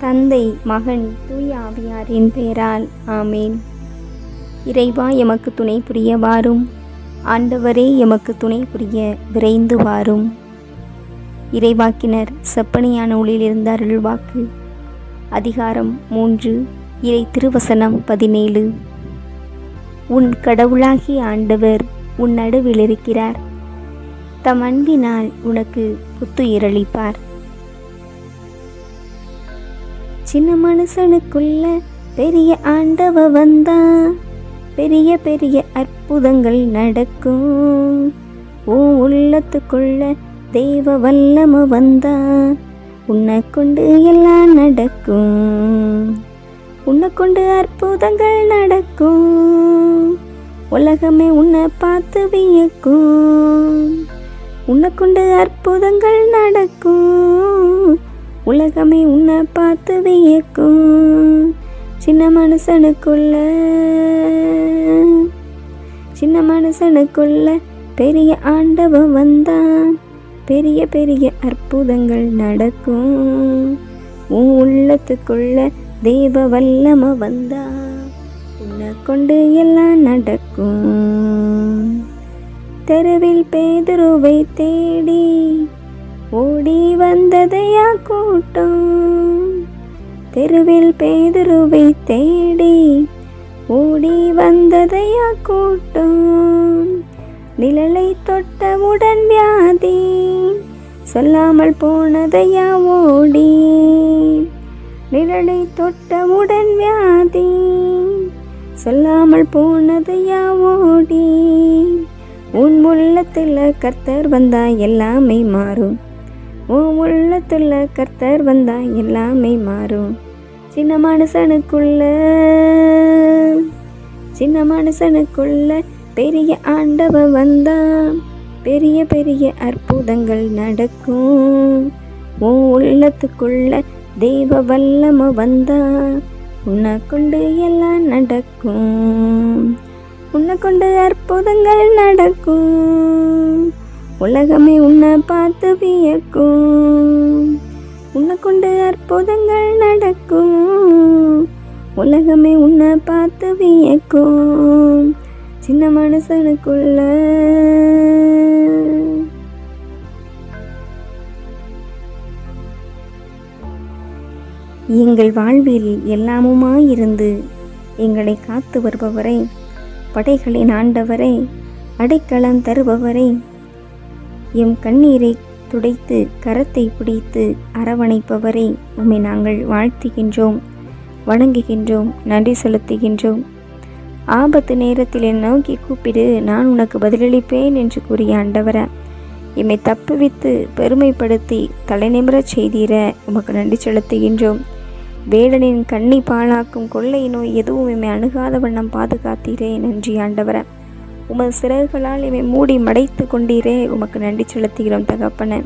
தந்தை மகன் தூய ஆவியாரின் பெயரால் ஆமேன். இறைவா எமக்கு துணை புரிய வாரும். ஆண்டவரே எமக்கு துணை புரிய விரைந்து வாரும். இறைவாக்கினர் செப்பனியான ஊழிலிருந்து அருள்வாக்கு அதிகாரம் மூன்று இறை திருவசனம் பதினேழு. உன் கடவுளாகிய ஆண்டவர் உன் நடுவில் இருக்கிறார். தம் அன்பினால் உனக்கு புத்துயிரளிப்பார். சின்ன மனுஷனுக்குள்ள பெரிய ஆண்டவ வந்தா பெரிய பெரிய அற்புதங்கள் நடக்கும். ஓ உள்ளத்துக்குள்ள தெய்வ வல்லம வந்தா உன்னை கொண்டு எல்லாம் நடக்கும். உன்னை கொண்டு அற்புதங்கள் நடக்கும். உலகமே உன்னை பார்த்து வியக்கும். உன்னை கொண்டு அற்புதங்கள் நடக்கும். உலகமே உன்னை பார்த்து வியக்கும் சின்ன மனுஷனுக்குள்ள சின்ன மனுஷனுக்குள்ள பெரிய ஆண்டவன் வந்தான். பெரிய பெரிய அற்புதங்கள் நடக்கும். உன் உள்ளத்துக்குள்ள தேவ வல்லம வந்தா உன்னை கொண்டு எல்லாம் நடக்கும். தெருவில் பேதுருவை தேடி ஓடி வந்ததையா கூட்டம். தெருவில் பேதுருவை தேடி ஓடி வந்ததையா கூட்டம். நிழலை தொட்டவுடன் வியாதி சொல்லாமல் போனதையா ஓடி. நிழலை தொட்டவுடன் வியாதி சொல்லாமல் போனதையா ஓடி. உன் உள்ளத்தில் கர்த்தர் வந்தா எல்லாமே மாறும். உன் உள்ளத்துள்ள கர்த்தர் வந்தா எல்லாமே மாறும். சின்ன மனுஷனுக்குள்ள சின்ன மனுஷனுக்குள்ள பெரிய ஆண்டவ வந்தா பெரிய பெரிய அற்புதங்கள் நடக்கும். உன் உள்ளத்துக்குள்ள தெய்வ வல்லம வந்தா உன்னை கொண்டு எல்லாம் நடக்கும். உன்னை கொண்டு அற்புதங்கள் நடக்கும். உலகமே உன்னை பார்த்து வியக்கும். உன்னை கொண்டு அற்புதங்கள் நடக்கும். உலகமே உன்னை பார்த்து வியக்கும். சின்ன மனுஷனுக்குள்ள. எங்கள் வாழ்வில் எல்லாமுமாயிருந்து எங்களை காத்து வருபவரை படைகளின் ஆண்டவரை அடைக்கலம் தருபவரை எம் கண்ணீரை துடைத்து கரத்தை பிடித்து அரவணைப்பவரை உம்மை நாங்கள் வாழ்த்துகின்றோம் வணங்குகின்றோம் நன்றி செலுத்துகின்றோம். ஆபத்து நேரத்தில் என்னை நோக்கி கூப்பிடு நான் உனக்கு பதிலளிப்பேன் என்று கூறிய ஆண்டவர எம்மை தப்புவித்து பெருமைப்படுத்தி தலைநிமிரச் செய்தீர உமக்கு நன்றி செலுத்துகின்றோம். வேடனின் கண்ணி பாழாக்கும் கொள்ளை நோய் எதுவும் எம்மை அணுகாத வண்ணம் பாதுகாத்தீரே நன்றி ஆண்டவர. உமது சிறகுகளால் இவை மூடி மடைத்து கொண்டீரே. உமக்கு நன்றி செலுத்துகிறோம் தகப்பன.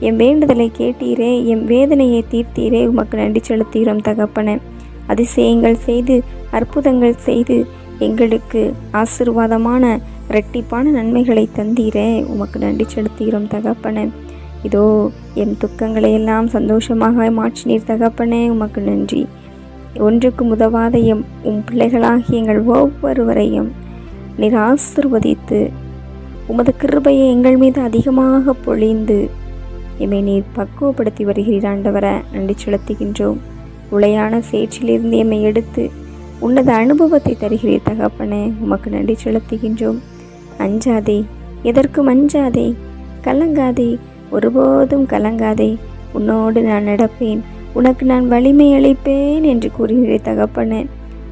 என் வேண்டுதலை கேட்டீரே. என் வேதனையை தீர்த்தீரே. உமக்கு நன்றி செலுத்துகிறோம் தகப்பன. அதிசயங்கள் செய்து அற்புதங்கள் செய்து எங்களுக்கு ஆசிர்வாதமான இரட்டிப்பான நன்மைகளை தந்தீரே. உமக்கு நன்றி செலுத்துகிறோம் தகப்பன. இதோ என் துக்கங்களை எல்லாம் சந்தோஷமாக மாற்றினீர் தகப்பனே. உமக்கு நன்றி. ஒன்றுக்கு உதவாத எம் உம் பிள்ளைகளாகி எங்கள் ஒவ்வொருவரையும் நீர் ஆசிர்வதித்து உமது கிருபையை எங்கள் மீது அதிகமாக பொழிந்து எம்மை நீர் பக்குவப்படுத்தி வருகிறீர் ஆண்டவர. நன்றி செலுத்துகின்றோம். உளையான சேற்றிலிருந்து எம்மை எடுத்து உன்னத அனுபவத்தை தருகிறீர் தகப்பனே. உமக்கு நன்றி செலுத்துகின்றோம். அஞ்சாதே எதற்கும் அஞ்சாதே கலங்காதே ஒருபோதும் கலங்காதே உன்னோடு நான் நடப்பேன். உனக்கு நான் வலிமை அளிப்பேன் என்று கூறுகிறேன் தகப்பனே.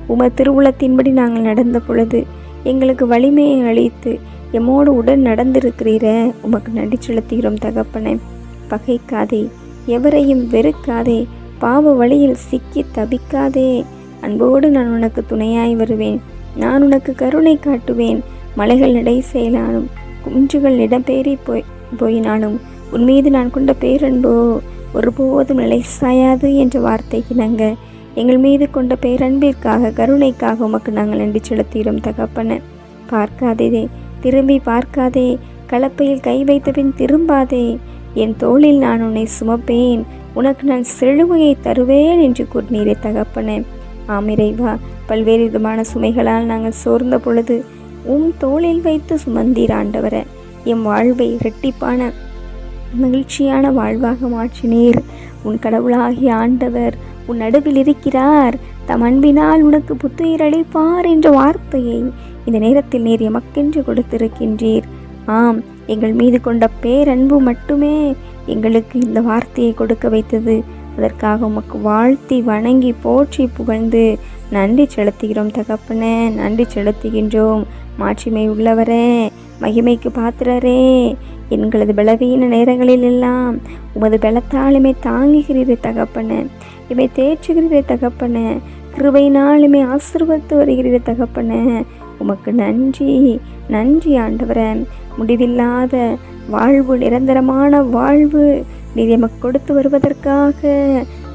உம திருவுளத்தின்படி நாங்கள் நடந்த பொழுது எங்களுக்கு வலிமையை அளித்து எம்மோடு உடன் நடந்திருக்கிறீர. உமக்கு நன்றி செலுத்துகிறோம் தகப்பனே. பகைக்காதே எவரையும் வெறுக்காதே பாவ வழியில் சிக்கி தவிக்காதே. அன்போடு நான் உனக்கு துணையாய் வருவேன். நான் உனக்கு கருணை காட்டுவேன். மலைகள் நடை செயலானும் குஞ்சுகள் இடம்பெயரி போய் போயினாலும் உன் மீது நான் கொண்ட பேரன்போ ஒருபோதும் நிலை சாயாது என்ற வார்த்தைக்கு நாங்கள் எங்கள் மீது கொண்ட பேரன்பிற்காக கருணைக்காக உமக்கு நாங்கள் நன்றி செலுத்துகிறோம் தகப்பன. பார்க்காதே திரும்பி பார்க்காதே கலப்பையில் கை வைத்தபின் திரும்பாதே. என் தோளில் நான் உன்னை சுமப்பேன். உனக்கு நான் செழுமையை தருவேன் என்று கூறினீரே தகப்பனே. ஆமிரைவா பல்வேறு விதமான சுமைகளால் நாங்கள் சோர்ந்த பொழுது உம் தோளில் வைத்து சுமந்தீர் ஆண்டவரே. எம் வாழ்வை இரட்டிப்பான மகிழ்ச்சியான வாழ்வாக மாற்றினீர். உன் கடவுளாகிய ஆண்டவர் உன் நடுவில் இருக்கிறார். தம் அன்பினால் உனக்கு புத்துயிர் அளிப்பார் என்ற வார்த்தையை இந்த நேரத்தில் நேர் எமக்கென்று கொடுத்திருக்கின்றீர். ஆம் எங்கள் மீது கொண்ட பேரன்பு மட்டுமே எங்களுக்கு இந்த வார்த்தையை கொடுக்க வைத்தது. அதற்காக உமக்கு வாழ்த்தி வணங்கி போற்றி புகழ்ந்து நன்றி செலுத்துகிறோம் தகப்பனே நன்றி செலுத்துகின்றோம். மாட்சிமை உள்ளவரே மகிமைக்கு பாத்திரரே. எங்களது பலவீன நேரங்களில் எல்லாம் உமது பலத்தாலுமே தாங்குகிறீரே தகப்பன. இவை தேற்றுகிறீரே தகப்பன. கிருபையினாலுமே ஆசிர்வத்து வருகிறீரே தகப்பன. உமக்கு நன்றி நன்றி ஆண்டவரே. முடிவில்லாத வாழ்வு நிரந்தரமான வாழ்வு நீர் எமக்கு கொடுத்து வருவதற்காக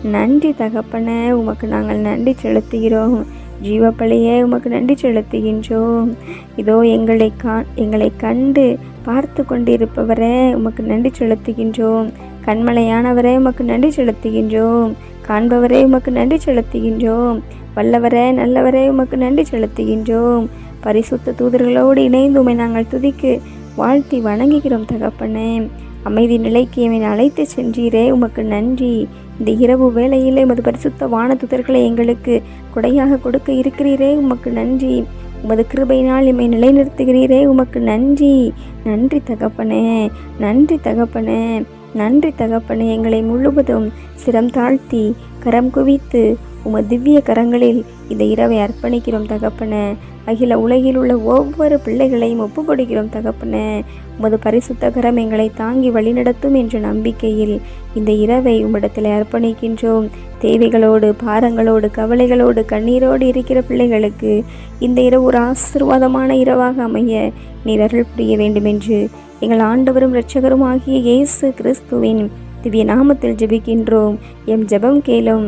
நன்றி தகப்பன. உமக்கு நாங்கள் நன்றி செலுத்துகிறோம். ஜீவப்பழியே உமக்கு நன்றி செலுத்துகின்றோம். இதோ எங்களை கா எங்களை கண்டு பார்த்து கொண்டிருப்பவரே உமக்கு நன்றி செலுத்துகின்றோம். கண்மலையானவரே உமக்கு நன்றி செலுத்துகின்றோம். காண்பவரே உமக்கு நன்றி செலுத்துகின்றோம். வல்லவரே நல்லவரே உமக்கு நன்றி செலுத்துகின்றோம். பரிசுத்த தூதர்களோடு இணைந்து உமை நாங்கள் துதிக்கு வாழ்த்தி வணங்குகிறோம் தகப்பனே. அமைதி நிலைக்கு எமை அழைத்து சென்றீரே உமக்கு நன்றி. இந்த இரவு வேளையிலே உமது பரிசுத்த வானதுதர்களை எங்களுக்கு கொடையாக கொடுக்க இருக்கிறீரே உமக்கு நன்றி. உமது கிருபையினால் எம்மை நிலைநிறுத்துகிறீரே உமக்கு நன்றி. நன்றி தகப்பனே நன்றி தகப்பனே நன்றி தகப்பனே. எங்களை முழுவதும் சிரம் தாழ்த்தி கரம் குவித்து உமது திவ்ய கரங்களில் இந்த இரவை அர்ப்பணிக்கிறோம் தகப்பன. அகில உலகில் உள்ள ஒவ்வொரு பிள்ளைகளையும் ஒப்பு கொடுக்கிறோம் தகப்பன. உமது பரிசுத்த கரம் எங்களை தாங்கி வழிநடத்தும் என்ற நம்பிக்கையில் இந்த இரவை உம்மிடத்தில் அர்ப்பணிக்கின்றோம். தேவைகளோடு பாரங்களோடு கவலைகளோடு கண்ணீரோடு இருக்கிற பிள்ளைகளுக்கு இந்த இரவு ஒரு ஆசிர்வாதமான இரவாக அமைய நீர் அருள் புரிய வேண்டுமென்று எங்கள் ஆண்டவரும் இரட்சகரும் ஆகிய இயேசு கிறிஸ்துவின் திவ்ய நாமத்தில் ஜெபிக்கின்றோம். எம் ஜெபம் கேளும்.